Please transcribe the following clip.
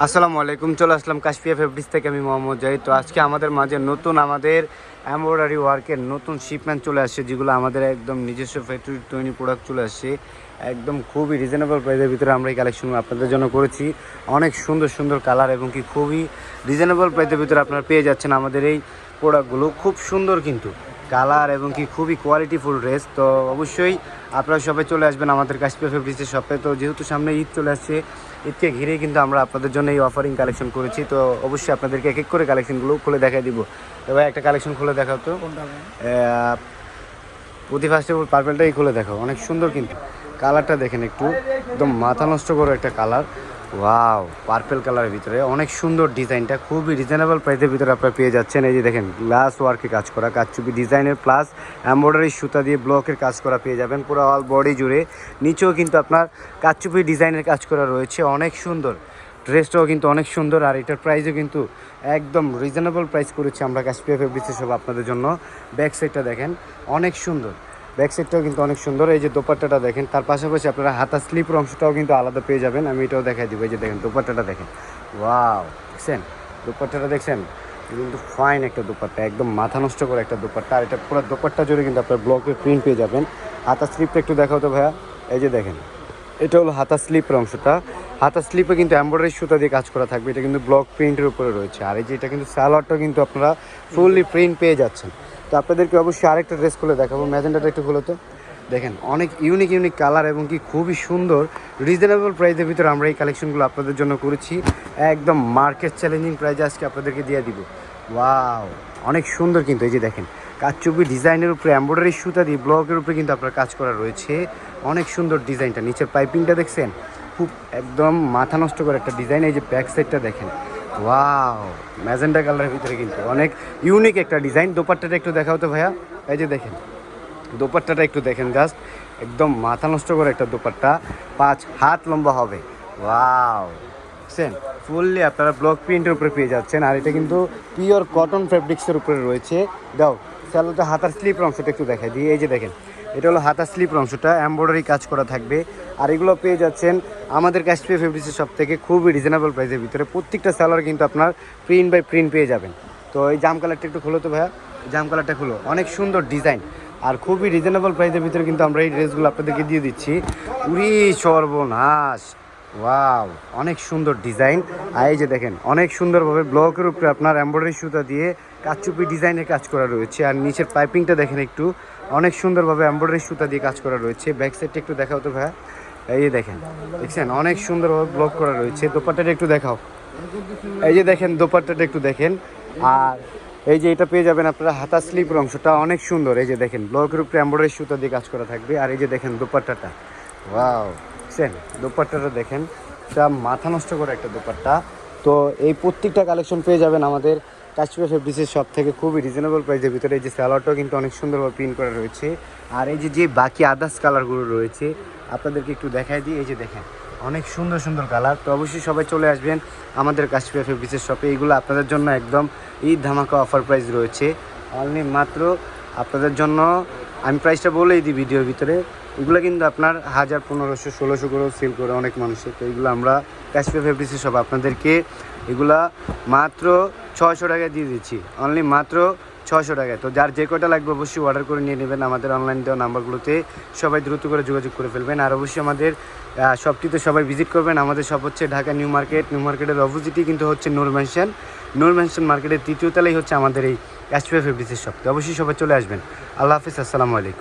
আসসালামু আলাইকুম, চলে আসলাম কাশপিয়া ফেব্রিক্স থেকে, আমি মোহাম্মদ জাহিদ। তো আজকে আমাদের মাঝে নতুন আমাদের এমব্রয়ডারি ওয়ার্কের নতুন শিপমেন্ট চলে আসছে, যেগুলো আমাদের একদম নিজস্ব ফ্যাক্টরি তৈরি প্রোডাক্ট চলে আসছে। একদম খুবই রিজনেবল প্রাইসের ভিতরে আমরা এই কালেকশন আপনাদের জন্য করেছি। অনেক সুন্দর সুন্দর কালার এবং কি খুবই রিজনেবল প্রাইসের ভিতরে আপনারা পেয়ে যাচ্ছেন আমাদের এই প্রোডাক্টগুলো খুব সুন্দর কিন্তু। কালার এবং কি খুবই কোয়ালিটিফুল ড্রেস তো অবশ্যই আপনারা সবাই চলে আসবেন আমাদের কাশ্মীর ফেব্রিক্সের শপে তো যেহেতু সামনে ঈদ চলে আসছে ঈদকে ঘিরেই কিন্তু আমরা আপনাদের জন্য এই অফারিং কালেকশন করেছি। তো অবশ্যই আপনাদেরকে এক এক করে কালেকশনগুলো খুলে দেখাই দিব। ভাই একটা কালেকশন খুলে দেখাও তো। প্রতি ফার্স্টে পার্পেলটাই খুলে দেখাও। অনেক সুন্দর কিন্তু। কালারটা দেখেন একটু। একদম মাথা নষ্ট করে একটা কালার ওয়াও পার্পেল কালারের ভিতরে। অনেক সুন্দর ডিজাইনটা, খুবই রিজনেবল প্রাইসের ভিতরে আপনারা পেয়ে যাচ্ছেন। এই যে দেখেন গ্লাস ওয়ার্কে কাজ করা কাজচুপি ডিজাইনের প্লাস এমব্রয়ডারি সুতা দিয়ে ব্লকের কাজ করা পেয়ে যাবেন, পুরো অল বডি জুড়ে। নিচেও কিন্তু আপনার কাজচুপি ডিজাইনের কাজ করা রয়েছে, অনেক সুন্দর। ড্রেসটাও কিন্তু অনেক সুন্দর, আর এটার প্রাইসও কিন্তু একদম রিজনেবল প্রাইস করেছি আমরা কাশ্মীর ফেব্রিক্সের সব আপনাদের জন্য। ব্যাক সাইডটা দেখেন, অনেক সুন্দর। ব্যাক সাইডটাও কিন্তু অনেক সুন্দর। এই যে দোপাট্টাটা দেখেন, তার পাশাপাশি আপনারা হাতা স্লিপের অংশটাও কিন্তু আলাদা পেয়ে যাবেন। আমি এটাও দেখাই দিব। এই যে দেখেন, দোপাট্টাটা দেখেন। ওয়াও, দেখছেন? দোপাট্টাটা দেখছেন? কিন্তু ফাইন একটা দোপাট্টা, একদম মাথা নষ্ট করে একটা দোপাট্টা। আর এটা পুরো দোপাট্টা জুড়ে কিন্তু আপনার ব্লকের প্রিন্ট পেয়ে যাবেন। হাতা স্লিপটা একটু দেখাও তো ভাইয়া। এই যে দেখেন, এটা হলো হাতা স্লিপের অংশটা। হাতা স্লিপে কিন্তু এমব্রয়ডারি সুতা দিয়ে কাজ করা থাকবে। এটা কিন্তু ব্লক প্রিন্টের উপরে রয়েছে। আর এই যে এটা কিন্তু স্যালোয়ারটা কিন্তু আপনারা ফুললি প্রিন্ট পেয়ে যাচ্ছেন। তো আপনাদেরকে অবশ্যই আরেকটা ড্রেস খুলে দেখাবো, ম্যাজেন্টাটা একটু খুলে তো। দেখেন, অনেক ইউনিক ইউনিক কালার এবং কি খুবই সুন্দর রিজনেবল প্রাইসের ভিতরে আমরা এই কালেকশনগুলো আপনাদের জন্য করেছি। একদম মার্কেট চ্যালেঞ্জিং প্রাইসে আজকে আপনাদেরকে দিয়ে দিব। ওয়াও অনেক সুন্দর কিন্তু, এই যে দেখেন কাজচুপি ডিজাইনের উপরে এমব্রয়ডারি সুতা দিয়ে ব্লকের উপরে কিন্তু আপনার কাজ করা রয়েছে। অনেক সুন্দর ডিজাইনটা নিচের পাইপিংটা দেখছেন? খুব একদম মাথা নষ্ট করে একটা ডিজাইন এই যে ব্যাক সাইডটা দেখেন। ওয়াও ম্যাজেন্ডা কালারের ভিতরে কিন্তু অনেক ইউনিক একটা ডিজাইন দোপাট্টাটা একটু দেখাও তো ভাইয়া। এই যে দেখেন, দোপাট্টাটা একটু দেখেন জাস্ট একদম মাথা নষ্ট করে একটা দোপাট্টা, পাঁচ হাত লম্বা হবে। ওয়াও বুঝছেন? ফুললি আপনারা ব্লক প্রিন্টের উপরে পেয়ে যাচ্ছেন। আর এটা কিন্তু পিওর কটন ফ্যাব্রিক্সের উপরে রয়েছে। দাও স্যালোতে হাতার স্লিপের অংশটা একটু দেখাই দিই। এই যে দেখেন এটা হলো হাতার স্লিপ অংশটা এমব্রয়ডারি কাজ করা থাকবে। আর এগুলো পেয়ে যাচ্ছেন আমাদের কাশ্মীর ফেব্রিক্সের সব থেকে খুবই রিজনেবল প্রাইসের ভিতরে। প্রত্যেকটা স্যালোয়ার কিন্তু আপনার প্রিন্ট বাই প্রিন্ট পেয়ে যাবেন। তো এই জাম কালারটা একটু খুলো তো ভাইয়া। জাম কালারটা খুলো। অনেক সুন্দর ডিজাইন আর খুবই রিজনেবল প্রাইসের ভিতরে কিন্তু আমরা এই ড্রেসগুলো আপনাদেরকে দিয়ে দিচ্ছি। উরি সর্বনাশ! ওয়াও অনেক সুন্দর ডিজাইন আর এই যে দেখেন, অনেক সুন্দরভাবে ব্লকের উপরে আপনার এমব্রয়ডারি সুতা দিয়ে কাচুপি ডিজাইনের কাজ করা রয়েছে। আর নিচের পাইপিংটা দেখেন একটু। অনেক সুন্দরভাবে এমব্রয়ডারি সুতা দিয়ে কাজ করা রয়েছে। ব্যাক সাইডটা একটু দেখাও তো ভাইয়া। এই দেখেন, দেখছেন? অনেক সুন্দরভাবে ব্লক করা রয়েছে। দোপাট্টাটা একটু দেখাও। এই যে দেখেন, দোপাট্টাটা একটু দেখেন। আর এই যে এটা পেয়ে যাবেন আপনারা হাতা স্লিপের অংশটা। অনেক সুন্দর। এই যে দেখেন ব্লকের উপরে এমব্রয়ডারি সুতা দিয়ে কাজ করা থাকবে। আর এই যে দেখেন, দোপাট্টাটা। ওয়াও! দেখছেন? দোপাট্টাটা দেখেন। এটা মাথা নষ্ট করে একটা দোপাট্টা। তো এই প্রত্যেকটা কালেকশন পেয়ে যাবেন আমাদের কাশ্মীর ফেব্রিক্সের সব থেকে খুবই রিজনেবল প্রাইসের ভিতরে এই যে স্যালাডটাও কিন্তু অনেক সুন্দরভাবে প্রিন্ট করা রয়েছে। আর এই যে যে বাকি আদার্স কালারগুলো রয়েছে, আপনাদেরকে একটু দেখাই দিই। এই যে দেখেন, অনেক সুন্দর সুন্দর কালার তো অবশ্যই সবাই চলে আসবেন আমাদের কাশ্মীর ফেব্রিক্সের শপে এইগুলো আপনাদের জন্য একদম ঈদ ধামাকা অফার প্রাইস রয়েছে। অনলি মাত্র আপনাদের জন্য আমি প্রাইসটা বলেই দিই ভিডিওর ভিতরে। এগুলো কিন্তু আপনার হাজার পনেরোশো, ষোলোশো করেও সেল করে অনেক মানুষের তো এগুলো আমরা ক্যাশপে ফেব্রিসি সব আপনাদেরকে এগুলা মাত্র ছয়শো টাকায় দিয়ে দিচ্ছি। অনলি মাত্র ছয়শো টাকায়। তো যার যে কয়টা লাগবে অবশ্যই অর্ডার করে নিয়ে নেবেন আমাদের অনলাইন দেওয়া নাম্বারগুলোতে। সবাই দ্রুত করে যোগাযোগ করে ফেলবেন। আর অবশ্যই আমাদের শপটিতে সবাই ভিজিট করবেন। আমাদের সব হচ্ছে ঢাকা নিউ মার্কেট। নিউ মার্কেটের অপোজিটই কিন্তু হচ্ছে নূর ম্যানশন নূর ম্যানশন মার্কেটের তৃতীয় তলায় হচ্ছে আমাদের এই কাশ্মীর ফেব্রিক্সের শপ তো অবশ্যই সবাই চলে আসবেন। আল্লাহ হাফিজ, আসসালামু আলাইকুম।